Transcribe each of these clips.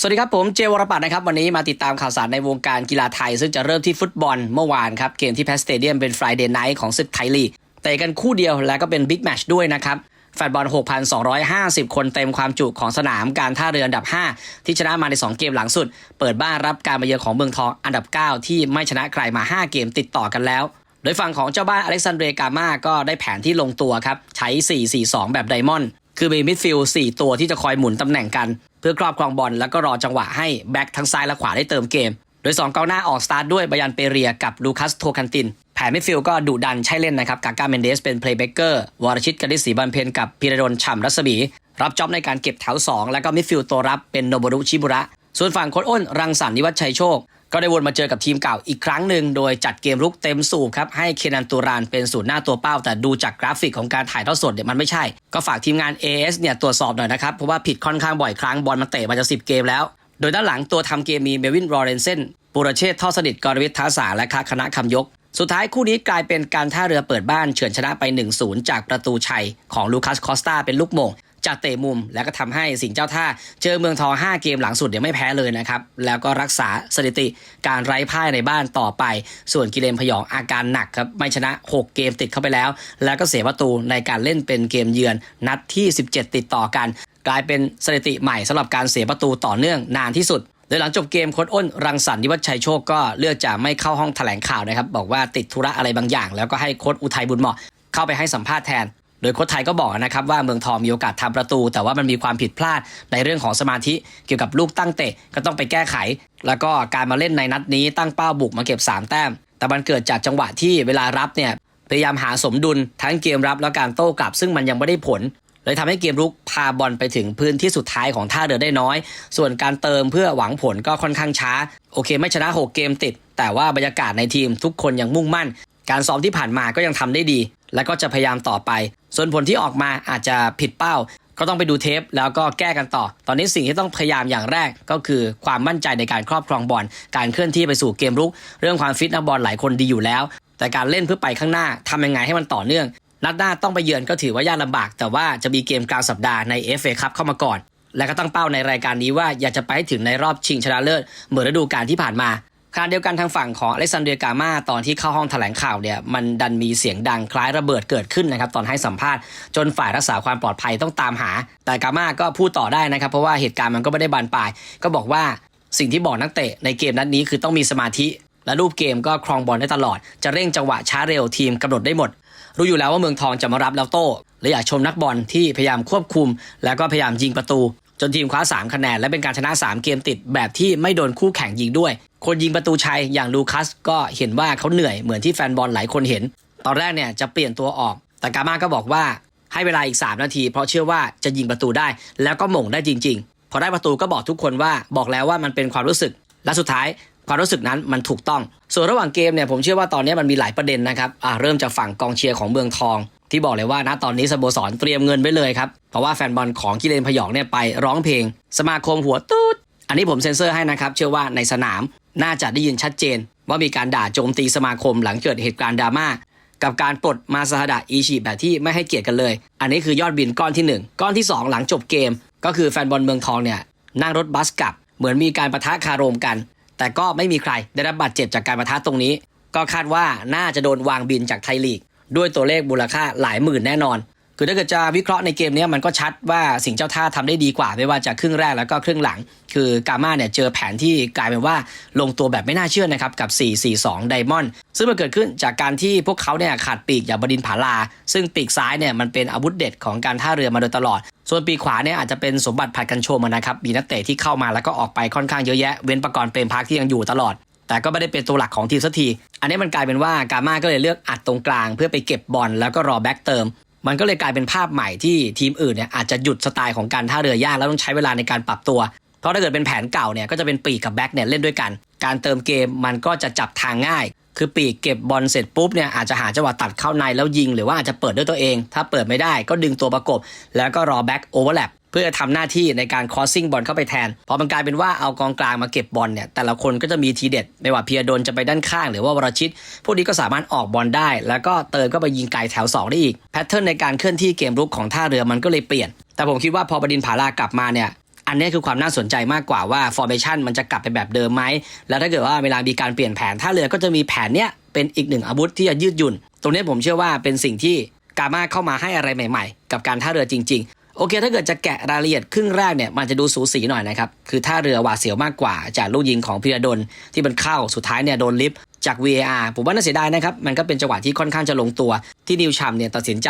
สวัสดีครับผมเจวรปัตน์นะครับวันนี้มาติดตามข่าวสารในวงการกีฬาไทย ซึ่งจะเริ่มที่ฟุตบอลเมื่อวานครับ เกมที่แพสเตเดียมเป็น Friday Night ของศึกไทยลีกเตะกันคู่เดียวแล้วก็เป็นบิ๊กแมชด้วยนะครับแฟนบอล 6,250 คนเต็มความจุของสนามการท่าเรืออันดับ 5 ที่ชนะมาใน 2 เกมหลังสุด เปิดบ้านรับการมาเยือนของเมืองทองอันดับ 9 ที่ไม่ชนะใครมา 5 เกมติดต่อกันแล้ว โดยฝั่งของเจ้าบ้านอเล็กซานเดรกามาก็ได้แผนที่ลงตัวครับใช้ 4-4-2 แบบไดมอนด์คือมีมิดฟิลด์4ตัวที่จะคอยหมุนตำแหน่งกัน เพื่อครอบครองบอลแล้วก็รอจังหวะให้แบ็กทั้งซ้ายและขวาได้เติมเกม โดย 2กองหน้าออกสตาร์ทด้วยบายันเปเรียกับลูคัสโทคันติน แผนมิดฟิลด์ก็ดุดันใช้เล่นนะครับกาก้าเมนเดสเป็นเพลย์เบเกอร์วรชิตกนิษศรีบันเพนกับพีระดลฉ่ำรัศมี รับจ็อบในการเก็บแถว 2 แล้วก็มิดฟิลด์ตัวรับเป็นโนบุรุชิบุระ ส่วนฝั่งโค้ชอ้นรังสรรค์นิวัฒชัยโชค ก็ได้วนมาเจอกับทีมเก่าอีกครั้งหนึ่งโดยจัดเกมรุกเต็มสูบครับให้เคนันตูรานเป็นศูนย์หน้าตัวเป้า แต่ดูจากกราฟิกของการถ่ายทอดสดเนี่ยมันไม่ใช่ ก็ฝากทีมงาน AS เนี่ยตรวจสอบหน่อยนะครับ เพราะว่าผิดค่อนข้างบ่อยครั้งบอลมันเตะมาจะสิบเกมแล้ว โดยด้านหลังตัวทำเกมมีเมวินรอเรนเซนปุรเชษท่อสนิทกรวิทย์ท้าสาและคาคณะคำยก สุดท้ายคู่นี้กลายเป็นการท่าเรือเปิดบ้านเฉือนชนะไป 1-0 จากประตูชัยของลูคัสคอสตาเป็นลูกโมง จากเตะมุม แล้วก็ทำให้สิงห์เจ้าท่า เจอเมืองทอง 5 เกมหลังสุดเดี๋ยวไม่แพ้เลยนะครับ แล้วก็รักษาสถิติการไร้พ่ายในบ้านต่อไป ส่วนกิเลนพยองอาการหนักครับไม่ชนะ 6 เกมติดเข้าไปแล้ว แล้วก็เสียประตูในการเล่นเป็นเกมเยือนนัดที่ 17 ติดต่อกัน กลายเป็นสถิติใหม่สำหรับการเสียประตูต่อเนื่องนานที่สุดโดยหลังจบเกมโค้ชอ้นรังสรรค์นิวัฒชัยโชคก็เลือกจะไม่เข้าห้องแถลงข่าวนะครับ บอกว่าติดธุระอะไรบางอย่าง แล้วก็ให้โค้ชอุทัยบุญเหมาะเข้าไปให้สัมภาษณ์แทน โดยโค้ชไทยก็บอกนะครับว่าเมืองทองมีโอกาสทำประตู แต่ว่ามันมีความผิดพลาดในเรื่องของสมาธิเกี่ยวกับลูกตั้งเตะก็ต้องไปแก้ไข แล้วก็การมาเล่นในนัดนี้ตั้งเป้าบุกมาเก็บ 3 แต้ม แต่มันเกิดจากจังหวะที่เวลารับเนี่ยพยายามหาสมดุลทั้งเกมรับและการโต้กลับ ซึ่งมันยังไม่ได้ผลเลยทำให้เกมรุกพาบอลไปถึงพื้นที่สุดท้ายของท่าเรือได้น้อย ส่วนการเติมเพื่อหวังผลก็ค่อนข้างช้า โอเค ไม่ชนะ 6 เกมติด แต่ว่าบรรยากาศในทีมทุกคนยังมุ่งมั่น การซ้อมที่ผ่านมาก็ยังทำได้ดี และก็จะพยายามต่อไป ส่วนผลที่ออกมาอาจจะผิดเป้า ก็ต้องไปดูเทปแล้วก็แก้กันต่อ ตอนนี้สิ่งที่ต้องพยายามอย่างแรกก็คือความมั่นใจในการครอบครองบอล การเคลื่อนที่ไปสู่เกมรุก เรื่องความฟิตนักบอลหลายคนดีอยู่แล้ว แต่การเล่นเพื่อไปข้างหน้าทำยังไงให้มันต่อเนื่อง นัดหน้าต้องไปเยือนก็ถือว่ายากลำบาก แต่ว่าจะมีเกมกลางสัปดาห์ใน FA คัพเข้ามาก่อน และก็ตั้งเป้าในรายการนี้ว่าอยากจะไปถึงในรอบชิงชนะเลิศเหมือนฤดูกาลที่ผ่านมา ณะเดียวกันทางฝั่งของอเล็กซานเดร์กามาตอนที่เข้าห้องแถลงข่าวเนี่ยมันดันมีเสียงดังคล้ายระเบิดเกิดขึ้นนะครับตอนให้สัมภาษณ์จนฝ่ายรักษาความปลอดภัยต้องตามหา แต่กามาก็พูดต่อได้นะครับ เพราะว่าเหตุการณ์มันก็ไม่ได้บานปลาย ก็บอกว่าสิ่งที่บอกนักเตะในเกมนัดนี้คือต้องมีสมาธิ และรูปเกมก็ครองบอลได้ตลอด จะเร่งจังหวะช้าเร็วทีมกำหนดได้หมด รู้อยู่แล้วว่าเมืองทองจะมารับแล้วโต้และอยากชมนักบอลที่พยายามควบคุม แล้วก็พยายามยิงประตู จนทีมคว้า 3 คะแนน และเป็นการชนะ 3 เกมติดแบบที่ไม่โดนคู่แข่งยิงด้วย คนยิงประตูชัยอย่างลูคัสก็เห็นว่าเขาเหนื่อยเหมือนที่แฟนบอลหลายคนเห็น ตอนแรกเนี่ยจะเปลี่ยนตัวออก แต่กามาก็บอกว่าให้เวลาอีก 3 นาที เพราะเชื่อว่าจะยิงประตูได้ แล้วก็หม่งได้จริง ๆ พอได้ประตูก็บอกทุกคนว่าบอกแล้วว่ามันเป็นความรู้สึก และสุดท้ายความรู้สึกนั้นมันถูกต้อง ส่วนระหว่างเกมเนี่ยผมเชื่อว่าตอนนี้มันมีหลายประเด็นนะครับอ่าเริ่มจากฝั่งกองเชียร์ของเมืองทอง ที่บอกเลยว่าณตอนนี้สโมสรเตรียมเงินไว้เลยครับ เพราะว่าแฟนบอลของกิเลนพยองเนี่ยไปร้องเพลง สมาคมหัวตูดอันนี้ผมเซ็นเซอร์ให้นะครับ เชื่อว่าในสนามน่าจะได้ยินชัดเจน ว่ามีการด่าโจมตีสมาคมหลังเกิดเหตุการณ์ดราม่ากับการปลดมาซาฮดะอีชิแบบที่ไม่ให้เกียรติกันเลย อันนี้คือยอดบินก้อนที่หนึ่งก้อนที่สองหลังจบเกม ก็คือแฟนบอลเมืองทองเนี่ยนั่งรถบัสกลับ เหมือนมีการประทะคารมกัน แต่ก็ไม่มีใครได้รับบาดเจ็บจากการประทะตรงนี้ ก็คาดว่าน่าจะโดนวางบินจากไทยลีก ด้วยตัวเลขมูลค่าหลายหมื่นแน่นอน คือถ้าเกิดจะวิเคราะห์ในเกมนี้มันก็ชัดว่าสิงเจ้าท่าทำได้ดีกว่า ไม่ว่าจะครึ่งแรกแล้วก็ครึ่งหลัง คือกาม่าเนี่ยเจอแผนที่กลายเป็นว่าลงตัวแบบไม่น่าเชื่อนะครับกับ 4-4-2 ไดมอนด์ซึ่งมันเกิดขึ้นจากการที่พวกเขาเนี่ยขาดปีกอย่างบดินผาลา ซึ่งปีกซ้ายเนี่ยมันเป็นอาวุธเด็ดของการท่าเรือมาโดยตลอด ส่วนปีกขวาเนี่ยอาจจะเป็นสมบัติผัดกันโชมนะครับมีนักเตะที่เข้ามาแล้วก็ออกไปค่อนข้างเยอะแยะเว้นประกรณ์เปรมพักที่ยังอยู่ตลอด แต่ก็ไม่ได้เป็นตัวหลักของทีมสักที อันนี้มันกลายเป็นว่ากาม่าก็เลยเลือกอัดตรงกลาง เพื่อไปเก็บบอลแล้วก็รอแบ็กเติม มันก็เลยกลายเป็นภาพใหม่ที่ทีมอื่นเนี่ยอาจจะหยุดสไตล์ของการท่าเรือยากแล้วต้องใช้เวลาในการปรับตัว เพราะถ้าเกิดเป็นแผนเก่าเนี่ยก็จะเป็นปีกกับแบ็กเนี่ยเล่นด้วยกัน การเติมเกมมันก็จะจับทางง่าย คือปีกเก็บบอลเสร็จปุ๊บเนี่ยอาจจะหาจังหวะตัดเข้าในแล้วยิง หรือว่าอาจจะเปิดด้วยตัวเอง ถ้าเปิดไม่ได้ก็ดึงตัวประกบ แล้วก็รอแบ็กโอเวอร์แลป เพื่อทำหน้าที่ในการคอสซิ่งบอลเข้าไปแทนพอมันกลายเป็นว่าเอากองกลางมาเก็บบอลเนี่ยแต่ละคนก็จะมีทีเด็ด ไม่ว่าเพียดนจะไปด้านข้าง หรือว่าวรชิต พวกนี้ก็สามารถออกบอลได้ แล้วก็เติมก็ไปยิงไกลแถว 2 ได้อีกแพทเทิร์นในการเคลื่อนที่เกมรุกของท่าเรือมันก็เลยเปลี่ยน แต่ผมคิดว่าพอบดินผาลากลับมาเนี่ยอันนี้คือความน่าสนใจมากกว่าว่า formation มันจะกลับไปแบบเดิมไหมแล้วถ้าเกิดว่าเวลามีการเปลี่ยนแผนท่าเรือก็จะมีแผนเนี้ยเป็นอีกหนึ่งอาวุธที่จะยืดหยุ่น ตรงนี้ผมเชื่อว่าเป็นสิ่งที่กามาเข้ามาให้อะไรใหม่ ๆ กับการท่าเรือจริง โอเค ถ้าเกิดจะแกะรายละเอียดครึ่งแรกเนี่ยมันจะดูสูสีหน่อยนะครับคือท่าเรือหวาดเสียวมากกว่าจากลูกยิงของพิรดลที่มันเข้าสุดท้ายเนี่ยโดนลิฟต์จาก VAR ผมว่าน่าเสียดายนะครับ มันก็เป็นจังหวะที่ค่อนข้างจะลงตัวที่นิวชัมเนี่ยตัดสินใจ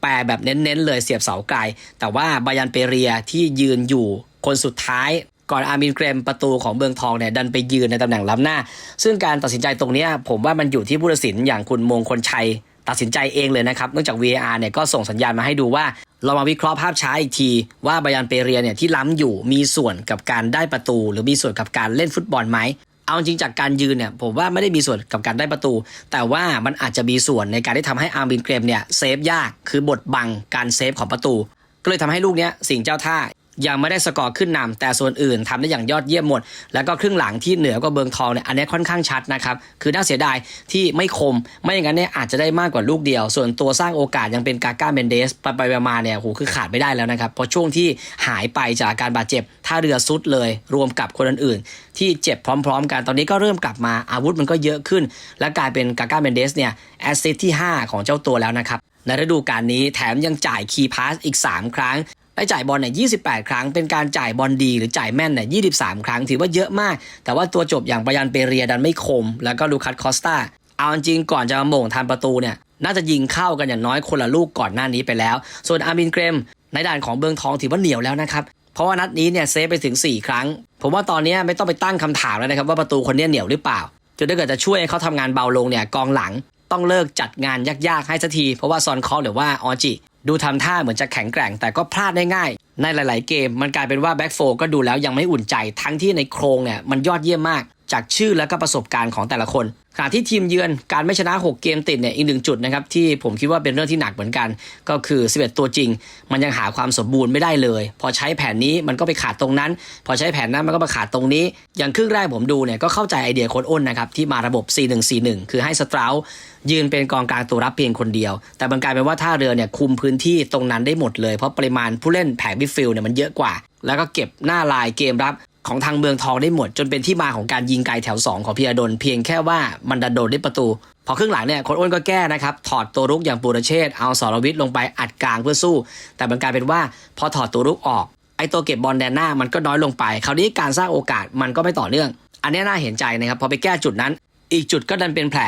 แปรแบบเน้นๆเลยเสียบเสาไกล แต่ว่าบายันเปเรียที่ยืนอยู่คนสุดท้ายก่อนอาร์มินเกรมประตูของเมืองทองเนี่ยดันไปยืนในตำแหน่งล้ำหน้า ซึ่งการตัดสินใจตรงเนี้ยผมว่ามันอยู่ที่ผู้ตัดสินอย่างคุณมงคลชัย ตัดสินใจเองเลยนะครับเนื่องจาก VAR เนี่ยก็ส่งสัญญาณมาให้ดูว่า เรามาวิเคราะห์ภาพช้าอีกทีว่าบายันเปเรียเนี่ยที่ล้ำอยู่มีส่วนกับการได้ประตู หรือมีส่วนกับการเล่นฟุตบอลไหมเอาจริงจากการยืนเนี่ยผมว่าไม่ได้มีส่วนกับการได้ประตู แต่ว่ามันอาจจะมีส่วนในการที่ทำให้อาร์มินเกรมเนี่ยเซฟยากคือบทบังการเซฟของประตู ก็เลยทำให้ลูกเนี้ยสิ่งเจ้าท่า ยังไม่ได้สกอร์ขึ้นนำแต่ส่วนอื่นทำได้อย่างยอดเยี่ยมหมด แล้วก็ครึ่งหลังที่เหนือกว่าเบืองทองเนี่ยอันนี้ค่อนข้างชัดนะครับ คือน่าเสียดายที่ไม่คม ไม่อย่างนั้นเนี่ยอาจจะได้มากกว่าลูกเดียว ส่วนตัวสร้างโอกาสยังเป็นกาก้าเมนเดสไปไปมาเนี่ยโหคือขาดไม่ได้แล้วนะครับ เพราะช่วงที่หายไปจากการบาดเจ็บท่าเรือซุดเลย รวมกับคนอื่นๆ ที่เจ็บพร้อม ๆ กันตอนนี้ก็เริ่มกลับมาอาวุธมันก็เยอะขึ้น และกลายเป็นกาก้าเมนเดสเนี่ยแอสซิสที่ 5 ของเจ้าตัวแล้วนะครับในฤดูกาลนี้แถมยังจ่ายคีย์พาสอีก 3 ครั้ง ได้จ่ายบอลเนี่ย28 ครั้ง เป็นการจ่ายบอลดีหรือจ่ายแม่นเนี่ย23 ครั้ง ถือว่าเยอะมาก แต่ว่าตัวจบอย่างบายันเปเรียดันไม่คม แล้วก็ลูคัสคอสตาเอาจริงก่อนจะมาโหม่งทันประตูเนี่ยน่าจะยิงเข้ากันอย่างน้อยคนละลูกก่อนหน้านี้ไปแล้ว ส่วนอาร์มินเกรม ในด่านของเบืองทองถือว่าเหนียวแล้วนะครับ เพราะว่านัดนี้เนี่ยเซฟไปถึง 4 ครั้ง ผมว่าตอนนี้ไม่ต้องไปตั้งคำถามแล้วนะครับว่าประตูคนเนี้ยเหนียวหรือเปล่าจนถ้าเกิดจะช่วยให้เขาทำงานเบาลงเนี่ยกองหลังต้องเลิกจัดงานยากๆให้สักที เพราะว่าซอนคอหรือว่าออจิ ดูทำท่าเหมือนจะแข็งแกร่งแต่ก็พลาดได้ง่าย ในหลาย ๆ เกม มันกลายเป็นว่าแบ็กโฟก็ดูแล้วยังไม่อุ่นใจ ทั้งที่ในโครงเนี่ยมันยอดเยี่ยมมาก จากชื่อและก็ประสบการณ์ของแต่ละคน ขณะที่ทีมเยือนการไม่ชนะ 6 เกมติดเนี่ยอีกหนึ่งจุดนะครับที่ผมคิดว่าเป็นเรื่องที่หนักเหมือนกัน ก็คือ 11 ตัวจริง มันยังหาความสมบูรณ์ไม่ได้เลย พอใช้แผนนี้มันก็ไปขาดตรงนั้น พอใช้แผนนั้นมันก็มาขาดตรงนี้ อย่างครึ่งแรกผมดูเนี่ยก็เข้าใจไอเดียโค้ดอ้นนะครับที่มาระบบ 4-1-4-1 คือให้สตรายืนเป็นกองกลางตัวรับเพียงคนเดียว แต่มันกลายเป็นว่าท่าเรือเนี่ยคุมพื้นที่ตรงนั้นได้หมดเลยเพราะปริมาณผู้เล่นแผงมิฟิลเนี่ยมันเยอะกว่า แล้วก็เก็บหน้าลายเกมรับ ของทางเมืองทองได้หมด จนเป็นที่มาของการยิงไกลแถว 2 ของพีรดลเพียงแค่ว่ามันดันโดนได้ประตู พอครึ่งหลังเนี่ยโคนอ้นก็แก้นะครับ ถอดตัวรุกอย่างปูรเชษเอาสรวิทย์ลงไปอัดกลางเพื่อสู้ แต่มันกลายเป็นว่าพอถอดตัวรุกออกไอตัวเก็บบอลแดนหน้ามันก็น้อยลงไป คราวนี้การสร้างโอกาสมันก็ไม่ต่อเนื่อง อันนี้น่าเห็นใจนะครับพอไปแก้จุดนั้น อีกจุดก็ดันเป็นแผล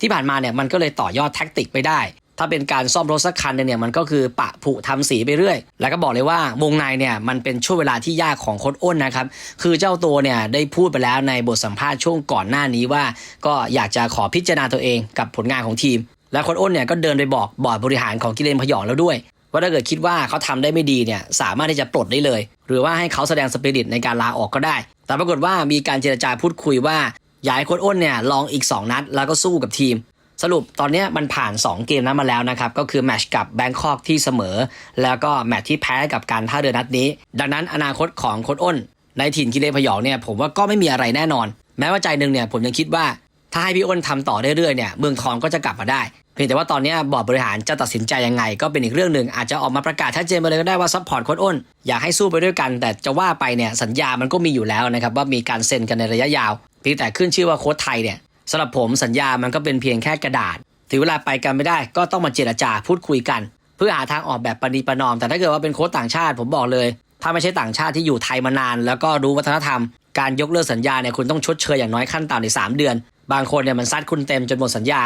ที่ผ่านมาเนี่ยมันก็เลยต่อยอดแท็กติกไปได้ ถ้าเป็นการซ่อมรถสักคันเนี่ยมันก็คือปะผุทำสีไปเรื่อย แล้วก็บอกเลยว่าวงในเนี่ยมันเป็นช่วงเวลาที่ยากของโค้ดอ้นนะครับ คือเจ้าตัวเนี่ยได้พูดไปแล้วในบทสัมภาษณ์ช่วงก่อนหน้านี้ว่า ก็อยากจะขอพิจารณาตัวเองกับผลงานของทีม และโค้ดอ้นเนี่ยก็เดินไปบอกบอร์ดบริหารของกิเลนพยองแล้วด้วย ว่าถ้าเกิดคิดว่าเขาทำได้ไม่ดีเนี่ยสามารถที่จะปลดได้เลย หรือว่าให้เขาแสดงสปิริตในการลาออกก็ได้ แต่ปรากฏว่ามีการเจรจาพูดคุยว่าอยากให้โค้ดอ้นเนี่ยลองอีก 2 นัด แล้วก็สู้กับทีม สรุปตอนนี้มันผ่าน 2 เกมนั้นมาแล้วนะครับ ก็คือแมตช์กับแบงคอกที่เสมอ แล้วก็แมตช์ที่แพ้กับการท่าเรือนัดนี้ ดังนั้นอนาคตของโค้ดอ้น ในถิ่นกิเลพยองเนี่ยผมว่าก็ไม่มีอะไรแน่นอน แม้ว่าใจหนึ่งเนี่ยผมยังคิดว่าถ้าให้พี่อ้นทำต่อเรื่อยๆเนี่ยเมืองทองก็จะกลับมาได้ เพียงแต่ว่าตอนนี้บอร์ดบริหารจะตัดสินใจยังไง ก็เป็นอีกเรื่องหนึ่งอาจจะออกมาประกาศชัดเจนไปเลยก็ได้ว่าซัพพอร์ตโค้ดอ้นอยากให้สู้ไปด้วยกัน แต่จะว่าไปเนี่ยสัญญามันก็มีอยู่แล้วนะครับว่ามีการเซ็นกันในระยะยาวเพียงแต่ขึ้นชื่อว่าโค้ดไทยเนี่ย สำหรับผมสัญญามันก็เป็นเพียงแค่กระดาษ ถึงเวลาไปกันไม่ได้ก็ต้องมาเจรจาพูดคุยกัน เพื่อหาทางออกแบบปณีประนอม แต่ถ้าเกิดว่าเป็นโค้ชต่างชาติ ผมบอกเลย ถ้าไม่ใช่ต่างชาติที่อยู่ไทยมานาน แล้วก็รู้วัฒนธรรม การยกเลิกสัญญาเนี่ยคุณต้องชดเชยอย่างน้อยขั้นต่ำในสามเดือน บางคนเนี่ยมันซัดคุณเต็มจนหมดสัญญา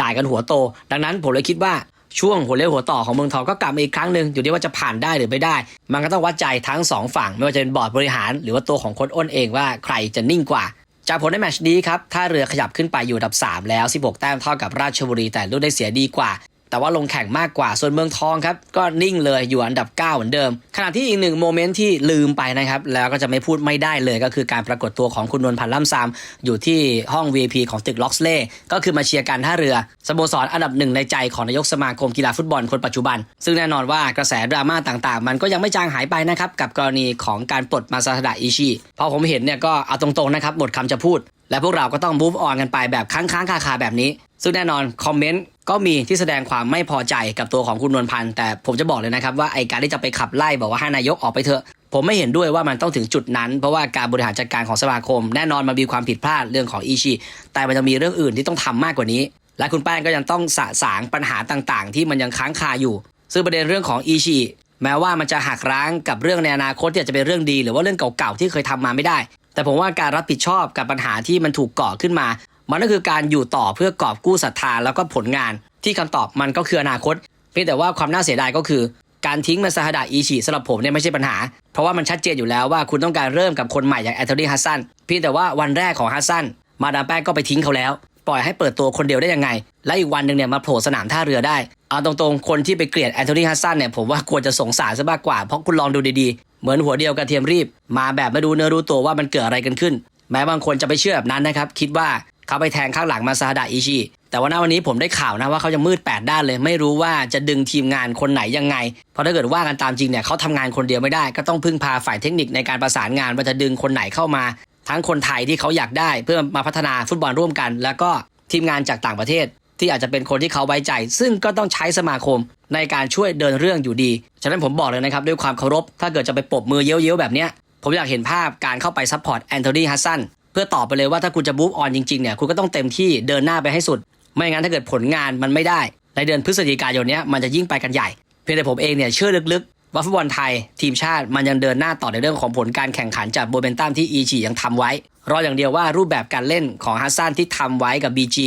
จ่ายกันหัวโต ดังนั้นผมเลยคิดว่าช่วงหัวเลี้ยวหัวต่อของเมืองทองก็กลับมาอีกครั้งหนึ่งอยู่ที่ว่าจะผ่านได้หรือไม่ได้ มันก็ต้องวัดใจทั้งสองฝั่ง ไม่ว่าจะเป็นบอร์ดบริหาร หรือว่าตัวของโค้ชอ้นเองว่าใครจะนิ่งกว่า จากผลในแมตช์นี้ครับท่าเรือขยับขึ้นไปอยู่อันดับ 3 แล้ว 16 แต้มเท่ากับราชบุรีแต่ลูกได้เสียดีกว่า แต่ว่าลงแข่งมากกว่า ส่วนเมืองทองครับ ก็นิ่งเลยอยู่อันดับ 9 เหมือนเดิม ขณะที่อีกหนึ่งโมเมนต์ที่ลืมไปนะครับ แล้วก็จะไม่พูดไม่ได้เลยก็คือการปรากฏตัวของคุณนวลพันธ์ล่ำซามอยู่ที่ห้อง VIP ของตึกล็อกสเล่ก็คือมาเชียร์การท่าเรือสโมสรอันดับหนึ่งในใจของนายกสมาคมกีฬาฟุตบอลคนปัจจุบัน ซึ่งแน่นอนว่ากระแสดราม่าต่างๆ มันก็ยังไม่จางหายไปนะครับกับกรณีของการปลดมาซาดะอิชิพอผมเห็นเนี่ยก็เอาตรงๆนะครับหมดคำจะพูดและพวกเราก็ต้อง move on กันไปแบบค้างๆคาๆแบบนี้ ซึ่งแน่นอนคอมเมนต์ก็มีที่แสดงความไม่พอใจกับตัวของคุณนวลพันธ์แต่ผมจะบอกเลยนะครับว่าไอการที่จะไปขับไล่บอกว่าให้นายกออกไปเถอะ ผมไม่เห็นด้วยว่ามันต้องถึงจุดนั้น เพราะว่าการบริหารจัดการของสมาคม แน่นอนมันมีความผิดพลาดเรื่องของอีชีแต่มันจะมีเรื่องอื่นที่ต้องทำมากกว่านี้ และคุณแป้งก็ยังต้องสะสางปัญหาต่างๆ ที่มันยังค้างคาอยู่ ซึ่งประเด็นเรื่องของอีชีแม้ว่ามันจะหักร้างกับเรื่องในอนาคตที่จะเป็นเรื่องดี หรือว่าเรื่องเก่าๆที่เคยทำมาไม่ได้ แต่ผมว่าการรับผิดชอบกับปัญหาที่มันถูกก่อขึ้นมา มันก็คือการอยู่ต่อเพื่อกอบกู้ศรัทธาแล้วก็ผลงานที่คำตอบมันก็คืออนาคต เพียงแต่ว่าความน่าเสียดายก็คือ การทิ้งมาซาฮดาอีชีสำหรับผมเนี่ยไม่ใช่ปัญหา เพราะว่ามันชัดเจนอยู่แล้วว่าคุณต้องการเริ่มกับคนใหม่อย่างแอนโทนีฮัสซันเพียงแต่ว่าวันแรกของฮัสซันมาดามแป้งก็ไปทิ้งเขาแล้ว ปล่อยให้เปิดตัวคนเดียวได้ยังไง และอีกวันหนึ่งเนี่ยมาโผล่สนามท่าเรือได้เอาตรงๆคนที่ไปเกลียดแอนโทนีฮัสซันเนี่ยผมว่าควรจะสงสารซะมากกว่าเพราะคุณลองดูดีๆ เหมือนหัวเดียวกระเทียมรีบ มาแบบไม่ดูเนื้อรู้ตัวว่ามันเกิดอะไรกันขึ้น แม้บางคนจะไปเชื่อแบบนั้นนะครับคิดว่า เขาไปแทงข้างหลังมาซาดาอิชิแต่ว่าณวันนี้ผมได้ข่าวนะว่าเขาจะมืด 8 ด้านเลย ไม่รู้ว่าจะดึงทีมงานคนไหนยังไง เพราะถ้าเกิดว่ากันตามจริงเนี่ยเขาทำงานคนเดียวไม่ได้ ก็ต้องพึ่งพาฝ่ายเทคนิคในการประสานงานว่าจะดึงคนไหนเข้ามา ทั้งคนไทยที่เขาอยากได้เพื่อมาพัฒนาฟุตบอลร่วมกัน แล้วก็ทีมงานจากต่างประเทศ ที่อาจจะเป็นคนที่เขาไว้ใจ ซึ่งก็ต้องใช้สมาคมในการช่วยเดินเรื่องอยู่ดี ฉะนั้นผมบอกเลยนะครับด้วยความเคารพ ถ้าเกิดจะไปปบมือเย้ยวๆแบบเนี้ยผมอยากเห็นภาพการเข้าไปซัพพอร์ตแอนโทนีฮัสซัน พื่อตอบไปเลยว่าถ้าคุณจะบูฟออนจริงๆเนี่ยคุณก็ต้องเต็มที่เดินหน้าไปให้สุด ไม่งั้นถ้าเกิดผลงานมันไม่ได้ ในเดือนพฤศจิกายนนี้มันจะยิ่งไปกันใหญ่ เพียงแต่ผมเองเนี่ยเชื่อลึกๆ ว่าฟุตบอลไทย ทีมชาติมันยังเดินหน้าต่อในเรื่องของผลการแข่งขันจากโบเบนตัมที่อีชียังทำไว้ รออย่างเดียวว่ารูปแบบการเล่นของฮัสซันที่ทำไว้กับ BG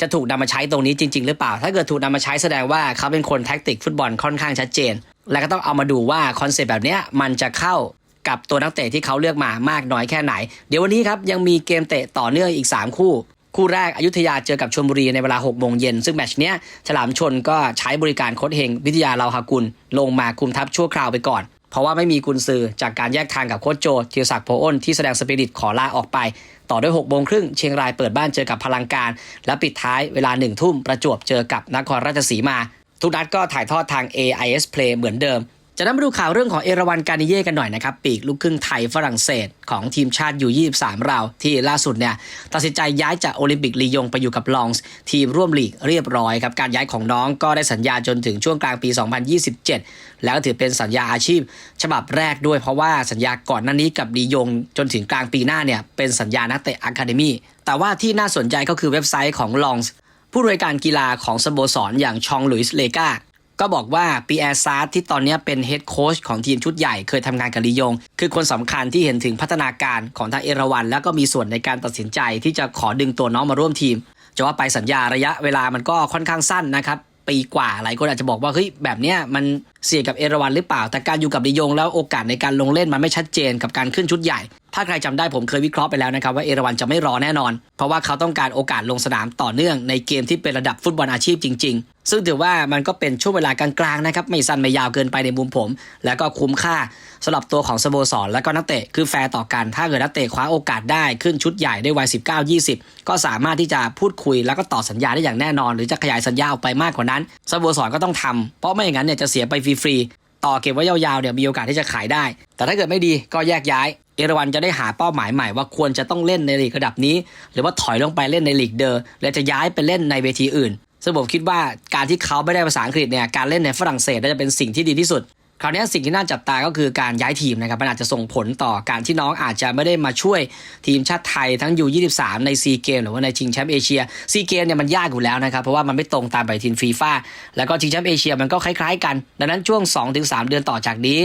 จะถูกนำมาใช้ตรงนี้จริง ๆ หรือเปล่า ถ้าเกิดถูกนำมาใช้แสดงว่าเขาเป็นคนแท็กติกฟุตบอลค่อนข้างชัดเจน และก็ต้องเอามาดูว่าคอนเซปต์แบบนี้มันจะเข้า กับตัวนักเตะที่เขาเลือกมามากน้อยแค่ไหน เดี๋ยววันนี้ครับยังมีเกมเตะต่อเนื่องอีก 3 คู่ คู่แรกอยุธยาเจอกับชลบุรีในเวลา6โมงเย็นซึ่งแมตช์เนี้ยฉลามชนก็ใช้บริการโค้ชเฮงวิทยาเลาหากุล ลงมาคุมทัพชั่วคราวไปก่อนเพราะว่าไม่มีกุนซือจากการแยกทางกับโค้ชโจธีรศักดิ์โพอ้นที่แสดงสปิริตขอลาออกไป ต่อด้วย6โมงครึ่งเชียงรายเปิดบ้านเจอกับพลังการ และปิดท้ายเวลา1ทุ่มประจวบเจอกับนครราชสีมา ทุกนัดก็ถ่ายทอดทาง AIS Play เหมือนเดิม จะนั้นมาดูข่าวเรื่องของเอราวันการิเย่กันหน่อยนะครับ ปีกลูกครึ่งไทยฝรั่งเศสของทีมชาติอยู่23เราที่ล่าสุดเนี่ยตัดสินใจย้ายจากโอลิมปิกลียงไปอยู่กับลองส์ทีมร่วมลีกเรียบร้อยครับ การย้ายของน้องก็ได้สัญญาจนถึงช่วงกลางปี 2027 แล้วก็ถือเป็นสัญญาอาชีพ ฉบับแรกด้วยเพราะว่าสัญญาก่อนหน้านี้กับลียงจนถึงกลางปีหน้าเนี่ยเป็นสัญญานักเตะอะคาเดมี่แต่ว่าที่น่าสนใจก็คือเว็บไซต์ของลองส์ผู้บริการกีฬาของสโมสรอย่างชองลุยส์เลกา ก็บอกว่าปีแอร์ซาร์ที่ตอนนี้เป็นเฮดโค้ชของทีมชุดใหญ่เคยทำงานกับลียง คือคนสำคัญที่เห็นถึงพัฒนาการของทางเอราวัน แล้วก็มีส่วนในการตัดสินใจที่จะขอดึงตัวน้องมาร่วมทีมจะว่าไปสัญญาระยะเวลามันก็ค่อนข้างสั้นนะครับปีกว่าหลายคนอาจจะบอกว่าเฮ้ยแบบเนี้ยมันเสี่ยงกับเอราวันหรือเปล่า แต่การอยู่กับลียงแล้วโอกาสในการลงเล่นมันไม่ชัดเจนกับการขึ้นชุดใหญ่ ถ้าใครจำได้ผมเคยวิเคราะห์ไปแล้วนะครับว่าเอราวันจะไม่รอแน่นอน เพราะว่าเขาต้องการโอกาสลงสนามต่อเนื่องในเกมที่เป็นระดับฟุตบอลอาชีพจริง ๆ ซึ่งถือว่ามันก็เป็นช่วงเวลากลางๆนะครับไม่สั้นไม่ยาวเกินไปในมุมผม แล้วก็คุ้มค่าสำหรับตัวของสโมสรและก็นักเตะคือแฟร์ต่อกัน ถ้าเกิดนักเตะคว้าโอกาสได้ขึ้นชุดใหญ่ได้วัย19-20 ก็สามารถที่จะพูดคุยแล้วก็ต่อสัญญาได้อย่างแน่นอน หรือจะขยายสัญญาออกไปมากกว่านั้นสโมสรก็ต้องทำเพราะไม่อย่างนั้นเนี่ยจะเสียไปฟรีๆ ต่อเก็บไว้ยาวๆเนี่ยมีโอกาสที่จะขายได้ แต่ถ้าเกิดไม่ดีก็แยกย้าย เอราวันจะได้หาเป้าหมายใหม่ว่าควรจะต้องเล่นในลีกระดับนี้ หรือว่าถอยลงไปเล่นในลีกเดอร์และจะย้ายไปเล่นในเวทีอื่นซึ่งผมคิดว่าการที่เขาไม่ได้ภาษาอังกฤษเนี่ยการเล่นในฝรั่งเศสน่าจะเป็นสิ่งที่ดีที่สุด คราวนี้สิ่งที่น่าจับตาก็คือการย้ายทีมนะครับมันอาจจะส่งผลต่อการที่น้องอาจจะไม่ได้มาช่วยทีมชาติไทยทั้งยู23ในซีเกมหรือว่าในชิงแชมป์เอเชียซีเกมเนี่ยมันยากอยู่แล้วนะครับเพราะว่ามันไม่ตรงตามปฏิทินฟีฟ่าแล้วก็ชิงแชมป์เอเชียมันก็คล้ายๆกัน ดังนั้นช่วง 2-3 เดือนต่อจากนี้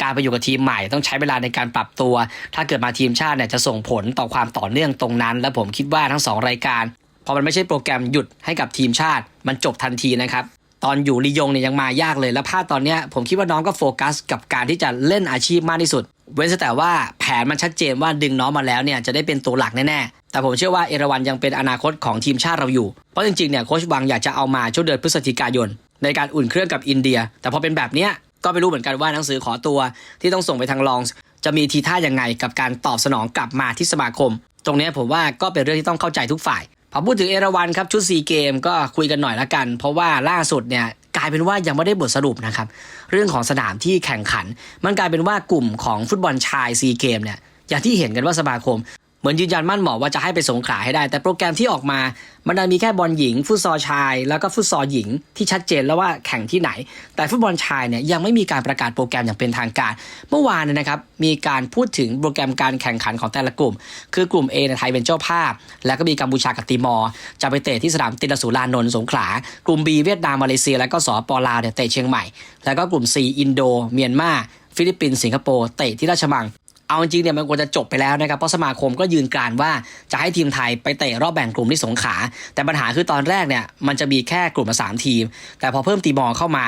การไปอยู่กับทีมใหม่ต้องใช้เวลาในการปรับตัว ถ้าเกิดมาทีมชาติเนี่ยจะส่งผลต่อความต่อเนื่องตรงนั้น และผมคิดว่าทั้งสองรายการพอมันไม่ใช่โปรแกรมหยุดให้กับทีมชาติ มันจบทันทีนะครับ ตอนอยู่ลียงเนี่ยยังมายากเลย แล้วภาพตอนเนี้ยผมคิดว่าน้องก็โฟกัส กับการที่จะเล่นอาชีพมากที่สุด เว้นแต่ว่าแผนมันชัดเจนว่าดึงน้องมาแล้วเนี่ยจะได้เป็นตัวหลักแน่ๆ แต่ผมเชื่อว่าเอราวันยังเป็นอนาคตของทีมชาติเราอยู่ เพราะจริงๆเนี่ยโค้ชวังอยากจะเอามาช่วงเดือนพฤศจิกายน ในการอุ่นเครื่องกับอินเดีย แต่พอเป็นแบบเนี้ยก็ไม่รู้เหมือนกันว่าหนังสือขอตัว ที่ต้องส่งไปทางลองจะมีทีท่ายังไงกับการตอบสนองกลับมาที่สมาคม ตรงนี้ผมว่าก็เป็นเรื่องที่ต้องเข้าใจทุกฝ่าย พอพูดถึงเอราวันครับชุดซีเกมก็คุยกันหน่อยละกัน เพราะว่าล่าสุดเนี่ยกลายเป็นว่ายังไม่ได้บทสรุปนะครับ เรื่องของสนามที่แข่งขัน มันกลายเป็นว่ากลุ่มของฟุตบอลชายซีเกมเนี่ยอย่างที่เห็นกันว่าสมาคม เหมือนยืนยันมั่นหมอว่าจะให้ไปสงขลาให้ได้ แต่โปรแกรมที่ออกมา มันดันมีแค่บอลหญิง ฟุตซอลชาย แล้วก็ฟุตซอลหญิงที่ชัดเจนแล้วว่าแข่งที่ไหน แต่ฟุตบอลชายเนี่ยยังไม่มีการประกาศโปรแกรมอย่างเป็นทางการ เมื่อวานเนยนะครับมีการพูดถึงโปรแกรมการแข่งขันของแต่ละกลุ่ม คือกลุ่ม A ในไทยเป็นเจ้าภาพ แล้วก็มีกัมพูชากับติมอร์จะไปเตะที่สนามตินสุรานนท์สงขลากลุ่ม B เวียดนามมาเลเซีย แล้วก็สปลาวเนี่ยเตะเชียงใหม่ แล้วก็กลุ่ม C อินโด เมียนมาฟิลิปปินส์สิงคโปร์เตะที่ราชมัง เอาจริงเนี่ยมันควรจะจบไปแล้วนะครับเพราะสมาคมก็ยืนกรานว่าจะให้ทีมไทยไปเตะรอบแบ่งกลุ่มที่สงขา แต่ปัญหาคือตอนแรกเนี่ยมันจะมีแค่กลุ่มละสามทีม แต่พอเพิ่มตีมอเข้ามา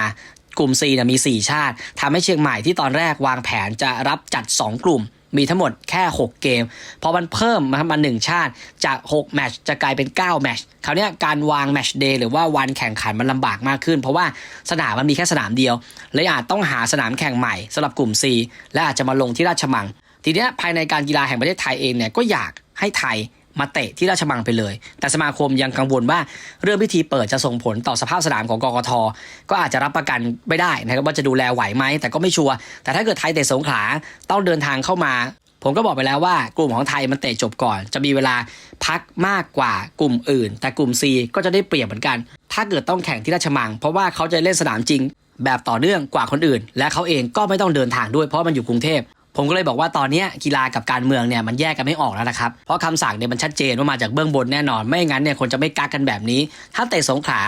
กลุ่ม C เนี่ยมี 4 ชาติทำให้เชียงใหม่ที่ตอนแรกวางแผนจะรับจัด 2 กลุ่มมีทั้งหมดแค่ 6 เกม พอมันเพิ่มมามาหนึ่งชาติ จาก 6 แมตช์จะกลายเป็น 9 แมตช์คราวนี้การวางแมตช์เดย์หรือว่าวันแข่งขันมันลำบากมากขึ้น เพราะว่าสนามมันมีแค่สนามเดียว เลยอาจต้องหาสนามแข่งใหม่สำหรับกลุ่ม C และอาจจะมาลงที่ราชมัง ทีเนี้ยภายในการกีฬาแห่งประเทศไทยเองเนี่ยก็อยากให้ไทยมาเตะที่ราชมังไปเลย แต่สมาคมยังกังวลว่าเรื่องพิธีเปิดจะส่งผลต่อสภาพสนามของกกท ก็อาจจะรับประกันไม่ได้นะครับว่าจะดูแลไหวไหม แต่ก็ไม่ชัวร์ แต่ถ้าเกิดไทยเตะสงขลาต้องเดินทางเข้ามา ผมก็บอกไปแล้วว่ากลุ่มของไทยมันเตะจบก่อน จะมีเวลาพักมากกว่ากลุ่มอื่น แต่กลุ่ม C ก็จะได้เปรียบเหมือนกัน ถ้าเกิดต้องแข่งที่ราชมัง เพราะว่าเขาจะเล่นสนามจริง แบบต่อเนื่องกว่าคนอื่น และเขาเองก็ไม่ต้องเดินทางด้วยเพราะมันอยู่กรุงเทพ ผมก็เลยบอกว่าตอนนี้กีฬากับการเมืองเนี่ยมันแยกกันไม่ออกแล้วนะครับ เพราะคำสั่งเนี่ยมันชัดเจนว่ามาจากเบื้องบนแน่นอน ไม่งั้นเนี่ยคนจะไม่กักกันแบบนี้ ถ้าเตะสงขา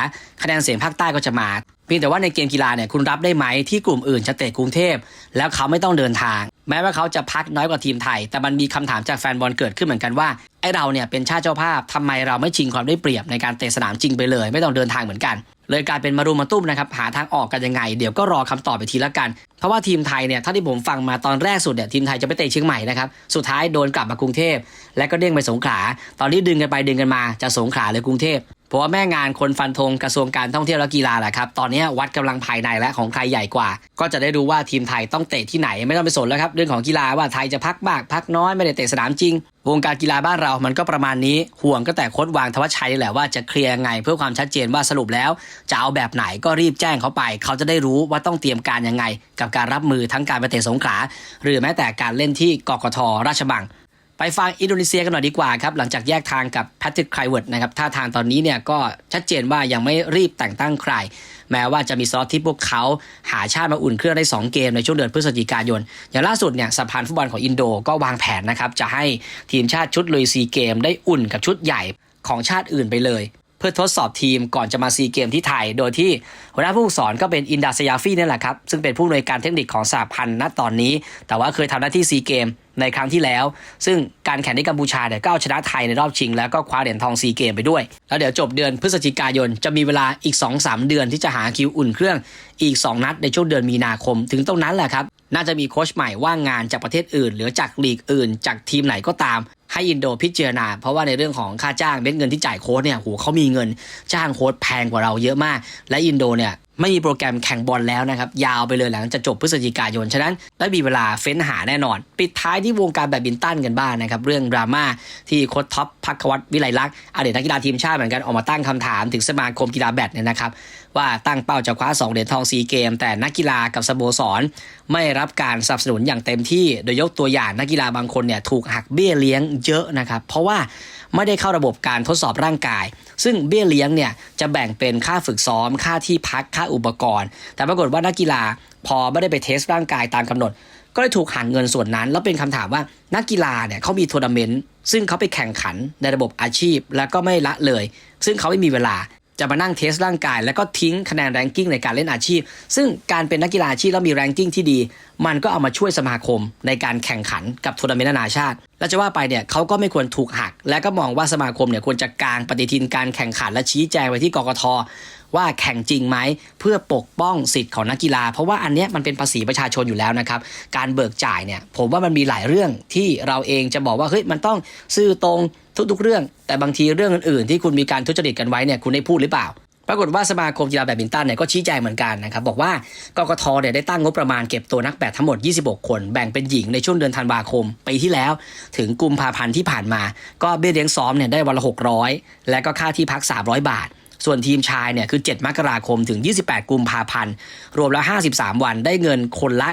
คะแนนเสียงภาคใต้ก็จะมาเพียงแต่ว่าในเกมกีฬาเนี่ยคุณรับได้ไหมที่กลุ่มอื่นจะเตะกรุงเทพ แล้วเขาไม่ต้องเดินทาง แม้ว่าเขาจะพักน้อยกว่าทีมไทย แต่มันมีคำถามจากแฟนบอลเกิดขึ้นเหมือนกันว่าไอเราเนี่ยเป็นชาติเจ้าภาพทำไมเราไม่ชิงความได้เปรียบในการเตะสนามจริงไปเลย ไม่ต้องเดินทางเหมือนกัน เลยกลายเป็นมารุมมาตุ้มนะครับหาทางออกกันยังไง เดี๋ยวก็รอคำตอบไปทีละกัน เพราะว่าทีมไทยเนี่ยถ้าที่ผมฟังมาตอนแรกสุดเนี่ยทีมไทยจะไปเตะเชียงใหม่นะครับสุดท้ายโดนกลับมากรุงเทพ และก็เด้งไปสงขลาตอนนี้ดึงกันไปดึงกันมาจะสงขลาหรือกรุงเทพ ราะว่าแม่งานคนฟันธงกระทรวงการท่องเที่ยวและกีฬาแหละครับ ตอนนี้วัดกำลังภายในและของใครใหญ่กว่า ก็จะได้รู้ว่าทีมไทยต้องเตะที่ไหนไม่ต้องไปสนแล้วครับ เรื่องของกีฬาว่าไทยจะพักมากพักน้อยไม่ได้เตะสนามจริง วงการกีฬาบ้านเรามันก็ประมาณนี้ห่วงก็แต่โค้ดวางธวัชชัยนี่แหละว่าจะเคลียร์ยังไงเพื่อความชัดเจนว่าสรุปแล้ว จะเอาแบบไหนก็รีบแจ้งเขาไป เขาจะได้รู้ว่าต้องเตรียมการยังไง กับการรับมือทั้งการไปเตะสงขลาหรือแม้แต่การเล่นที่กกทราชบัง ไปฟังอินโดนีเซียกันหน่อยดีกว่าครับ หลังจากแยกทางกับแพทริกไครเวิร์ดนะครับท่าทางตอนนี้เนี่ยก็ชัดเจนว่ายังไม่รีบแต่งตั้งใคร แม้ว่าจะมีซอสที่พวกเขาหาชาติมาอุ่นเครื่องได้ 2 เกมในช่วงเดือนพฤศจิกายน อย่างล่าสุดเนี่ยสภานฟุตบอลของอินโดก็วางแผนนะครับจะให้ทีมชาติชุดลุยซีเกมได้อุ่นกับชุดใหญ่ของชาติอื่นไปเลย พื่อทดสอบทีมก่อนจะมาซีเกมที่ไทย โดยที่หัวหน้าผู้ฝึกสอนก็เป็นอินดาสยาฟี่นี่แหละครับ ซึ่งเป็นผู้อำนวยการเทคนิคของสหพันธ์ณตอนนี้ แต่ว่าเคยทำหน้าที่ซีเกมในครั้งที่แล้ว ซึ่งการแข่งที่กัมพูชาเนี่ยก็เอาชนะไทยในรอบชิง แล้วก็คว้าเหรียญทองซีเกมไปด้วย แล้วเดี๋ยวจบเดือนพฤศจิกายนจะมีเวลาอีก 2-3 เดือนที่จะหาคิวอุ่นเครื่องอีก 2 นัดในช่วงเดือนมีนาคม ถึงตรงนั้นแหละครับน่าจะมีโค้ชใหม่ว่างงานจากประเทศอื่น หรือจากลีกอื่น จากทีมไหนก็ตาม ให้อินโดพิจารณา เพราะว่าในเรื่องของค่าจ้างเม็ดเงินที่จ่ายโค้ชเนี่ยโหเขามีเงินจ้างโค้ชแพงกว่าเราเยอะมาก และอินโดเนี่ยไม่มีโปรแกรมแข่งบอลแล้วนะครับ ยาวไปเลยหลังจะจบพฤศจิกายน ฉะนั้นได้มีเวลาเฟ้นหาแน่นอน ปิดท้ายที่วงการแบดมินตันกันบ้างนะครับ เรื่องดราม่าที่โค้ชท็อปพักวัตวิไลลักษณ์อดีตนักกีฬาทีมชาติเหมือนกันออกมาตั้งคำถามถึงสมาคมกีฬาแบดเนี่ยนะครับ ว่าตั้งเป้าจะคว้า 2 เหรียญทองซีเกม แต่นักกีฬากับสโมสร ไม่รับการสนับสนุนอย่างเต็มที่โดยยกตัวอย่างนักกีฬาบางคนเนี่ยถูกหักเบี้ยเลี้ยงเยอะนะครับ เพราะว่าไม่ได้เข้าระบบการทดสอบร่างกาย ซึ่งเบี้ยเลี้ยงเนี่ยจะแบ่งเป็นค่าฝึกซ้อม ค่าที่พัก ค่าอุปกรณ์ แต่ปรากฏว่านักกีฬาพอไม่ได้ไปเทสร่างกายตามกำหนด ก็เลยถูกหักเงินส่วนนั้น แล้วเป็นคำถามว่านักกีฬาเนี่ยเขามีทัวร์นาเมนต์ ซึ่งเขาไปแข่งขันในระบบอาชีพ แล้วก็ไม่ละเลย ซึ่งเขาไม่มีเวลาจะมานั่งเทสร่างกาย แล้วก็ทิ้งคะแนนแรงกิ้งในการเล่นอาชีพ ซึ่งการเป็นนักกีฬาอาชีพแล้วมีแรงกิ้งที่ดี มันก็เอามาช่วยสมาคมในการแข่งขันกับทัวร์นาเมนต์นานาชาติและจะว่าไปเนี่ยเขาก็ไม่ควรถูกหัก และก็มองว่าสมาคมเนี่ยควรจะกางปฏิทินการแข่งขันและชี้แจงไปที่กกทว่าแข่งจริงไหมเพื่อปกป้องสิทธิ์ของนักกีฬา เพราะว่าอันเนี้ยมันเป็นภาษีประชาชนอยู่แล้วนะครับ การเบิกจ่ายเนี่ยผมว่ามันมีหลายเรื่องที่เราเองจะบอกว่าเฮ้ยมันต้องซื่อตรงทุกๆเรื่อง แต่บางทีเรื่องอื่นๆ ที่คุณมีการทุจริตกันไว้เนี่ยคุณได้พูดหรือเปล่า ปรากฏว่าสมาคมกีฬาแบดมินตันเนี่ยก็ชี้แจงเหมือนกันนะครับ บอกว่ากกทเนี่ยได้ตั้งงบประมาณเก็บตัวนักแบดทั้งหมด 26 คน แบ่งเป็นหญิงในช่วงเดือนธันวาคมปีที่แล้ว ถึงกุมภาพันธ์ที่ผ่านมา ก็เบี้ยเลี้ยงซ้อมเนี่ยได้วันละ 600 และก็ค่าที่พัก 300 บาท ส่วนทีมชายเนี่ยคือ 7 มกราคมถึง 28 กุมภาพันธ์รวมแล้ว 53 วันได้เงินคนละ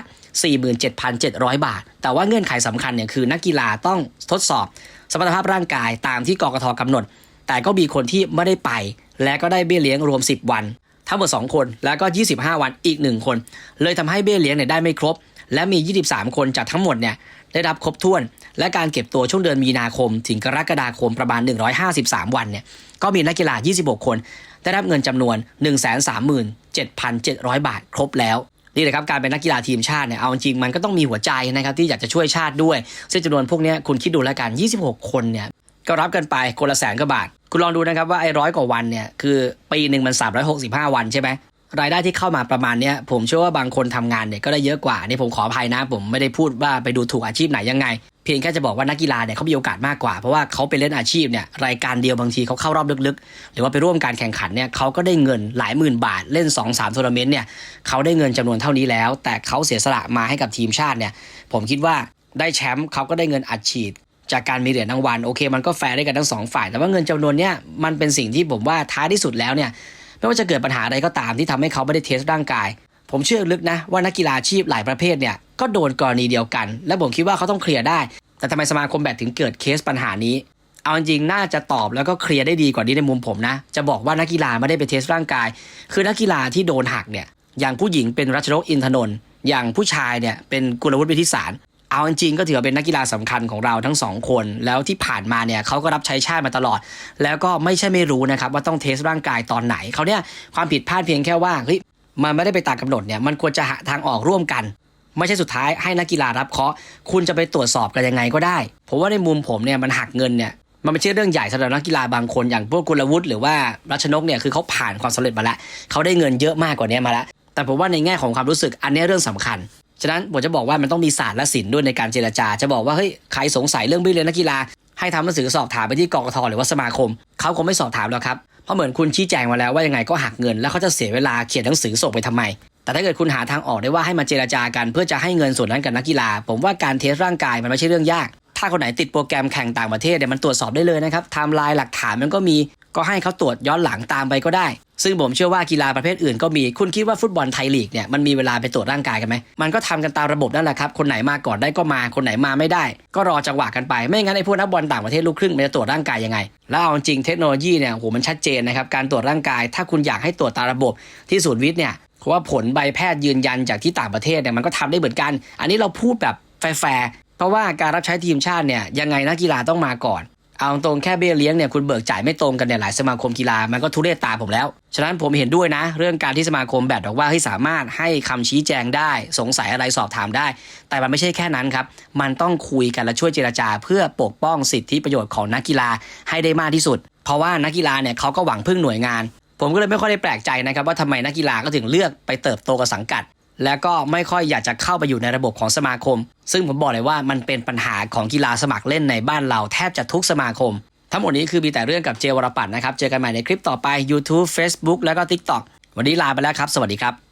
47,700 บาท แต่ว่าเงื่อนไขสำคัญเนี่ยคือนักกีฬาต้องทดสอบ สมรรถภาพร่างกายตามที่กกทกำหนด แต่ก็มีคนที่ไม่ได้ไป และก็ได้เบี้ยเลี้ยงรวม 10 วัน ทั้งหมด 2 คน แล้วก็ 25 วันอีก 1 คน เลยทำให้เบี้ยเลี้ยงเนี่ยได้ไม่ครบ และมี 23 คนจากทั้งหมดเนี่ยได้รับครบถ้วน และการเก็บตัวช่วงเดือนมีนาคม ถึงกรกฎาคมประมาณ 153 วันเนี่ยก็มีนักกีฬา 26 คน ได้รับเงินจำนวน 137,700 บาทครบแล้วนี่เลยครับการเป็นนักกีฬาทีมชาติเนี่ยเอาจริงมันก็ต้องมีหัวใจนะครับที่อยากจะช่วยชาติด้วย ซึ่งจำนวนพวกนี้คุณคิดดูแล้วกัน 26 คนเนี่ย ก็รับกันไปคนละแสนกว่าบาท คุณลองดูนะครับว่าไอ้ร้อยกว่าวันเนี่ยคือปีหนึ่งมัน 365 วันใช่ไหมรายได้ที่เข้ามาประมาณเนี้ยผมเชื่อว่าบางคนทำงานเนี่ยก็ได้เยอะกว่านี่ผมขออภัยนะ ผมไม่ได้พูดว่าไปดูถูกอาชีพไหนยังไง เพียงแค่จะบอกว่านักกีฬาเนี่ยเขามีโอกาสมากกว่า เพราะว่าเขาไปเล่นอาชีพเนี่ยรายการเดียวบางทีเขาเข้ารอบลึกๆ หรือว่าไปร่วมการแข่งขันเนี่ยเขาก็ได้เงินหลายหมื่นบาทเล่น2อสามทัวร์นาเมนต์เนี่ยเขาได้เงินจำนวนเท่านี้แล้ว แต่เขาเสียสละมาให้กับทีมชาติเนี่ยผมคิดว่าได้แชมป์เขาก็ได้เงินอัดฉีด จากการมีเหรียญรางวัลโอเค มันก็แฟร์ได้กันทั้งสองฝ่าย แต่ว่าเงินจำนวนเนี้ยมันเป็นสิ่งที่ผมว่าท้ายที่สุดแล้วเนี่ยไม่ว่าจะเกิดปัญหาอะไรก็ตามที่ทำให้เขาไม่ได้เทสร่างกาย ผมเชื่อลึกนะว่านักกีฬาอาชีพหลายประเภทเนี่ยก็โดนกรณีเดียวกัน และผมคิดว่าเขาต้องเคลียร์ได้ แต่ทำไมสมาคมแบดถึงเกิดเคสปัญหานี้ เอาจริงน่าจะตอบแล้วก็เคลียร์ได้ดีกว่านี้ในมุมผมนะ จะบอกว่านักกีฬาไม่ได้ไปเทสร่างกาย คือนักกีฬาที่โดนหักเนี่ยอย่างผู้หญิงเป็นรัชนกอินทนนท์อย่างผู้ชายเนี่ยเป็นกุลวุฒิวิทิสาร เอาจริงๆก็ถือว่าเป็นนักกีฬาสำคัญของเราทั้งสองคน แล้วที่ผ่านมาเนี่ยเขาก็รับใช้ชาติมาตลอด แล้วก็ไม่ใช่ไม่รู้นะครับว่าต้องเทสร่างกายตอนไหนเขาเนี่ยความผิดพลาดเพียงแค่ว่าเฮ้ยมันไม่ได้ไปตามกำหนดเนี่ยมันควรจะหาทางออกร่วมกัน ไม่ใช่สุดท้ายให้นักกีฬารับเคาะ คุณจะไปตรวจสอบกันยังไงก็ได้ผมว่าในมุมผมเนี่ยมันหักเงินเนี่ยมันไม่ใช่เรื่องใหญ่สำหรับนักกีฬาบางคนอย่างพวกกุลวุฒิหรือว่ารัชนกเนี่ยคือเขาผ่านความสำเร็จมาแล้วเขาได้เงินเยอะมากกว่านี้มาแล้วแต่ผมว่าในแง่ของความรู้สึกอันนี้เรื่องสำคัญ ฉะนั้นผมจะบอกว่ามันต้องมีศาสตร์และศิลป์ด้วยในการเจรจา จะบอกว่าเฮ้ยใครสงสัยเรื่องเบี้ยเลี้ยงนักกีฬา ให้ทำหนังสือสอบถามไปที่กกทหรือว่าสมาคมเขาคงไม่สอบถามแล้วครับเพราะเหมือนคุณชี้แจงมาแล้วว่ายังไงก็หักเงิน แล้วเขาจะเสียเวลาเขียนหนังสือส่งไปทำไม แต่ถ้าเกิดคุณหาทางออกได้ว่าให้มาเจรจากัน เพื่อจะให้เงินส่วนนั้นกับนักกีฬา ผมว่าการเทสร่างกายมันไม่ใช่เรื่องยาก ถ้าคนไหนติดโปรแกรมแข่งต่างประเทศเนี่ยมันตรวจสอบได้เลยนะครับไทม์ไลน์หลักฐานมันก็มี ก็ให้เขาตรวจย้อนหลังตามไปก็ได้ ซึ่งผมเชื่อว่ากีฬาประเภทอื่นก็มี คุณคิดว่าฟุตบอลไทยลีกเนี่ยมันมีเวลาไปตรวจร่างกายกันไหม มันก็ทำกันตามระบบนั่นแหละครับ คนไหนมาก่อนได้ก็มา คนไหนมาไม่ได้ ก็รอจังหวะกันไป ไม่งั้นไอ้พวกนักบอลต่างประเทศลูกครึ่งมันจะตรวจร่างกายยังไง แล้วเอาจริงเทคโนโลยีเนี่ยโหมันชัดเจนนะครับ การตรวจร่างกาย ถ้าคุณอยากให้ตรวจตามระบบที่ศูนย์วิทย์เนี่ยเพราะว่าผลใบแพทย์ยืนยันจากที่ต่างประเทศเนี่ยมันก็ทำได้เหมือนกัน อันนี้เราพูดแบบแฟร์เพราะว่าการรับใช้ทีมชาติเนี่ยยังไงนักกีฬาต้องมาก่อน เอาตรงแค่เบี้ยเลี้ยงเนี่ยคุณเบิกจ่ายไม่ตรงกันเนี่ยหลายสมาคมกีฬามันก็ทุเรศตาผมแล้ว ฉะนั้นผมเห็นด้วยนะ เรื่องการที่สมาคมแบดบอกว่าให้สามารถให้คำชี้แจงได้ สงสัยอะไรสอบถามได้ แต่มันไม่ใช่แค่นั้นครับ มันต้องคุยกันและช่วยเจรจา เพื่อปกป้องสิทธิประโยชน์ของนักกีฬาให้ได้มากที่สุด เพราะว่านักกีฬาเนี่ยเขาก็หวังพึ่งหน่วยงาน ผมก็เลยไม่ค่อยได้แปลกใจนะครับว่าทำไมนักกีฬาก็ถึงเลือกไปเติบโตกับสังกัด แล้วก็ไม่ค่อยอยากจะเข้าไปอยู่ในระบบของสมาคม ซึ่งผมบอกเลยว่ามันเป็นปัญหาของกีฬาสมัครเล่นในบ้านเราแทบจะทุกสมาคม ทั้งหมดนี้คือมีแต่เรื่องกับเจวรปัตนนะครับ เจอกันใหม่ในคลิปต่อไป YouTube Facebook แล้วก็ TikTok วันนี้ลาไปแล้วครับ สวัสดีครับ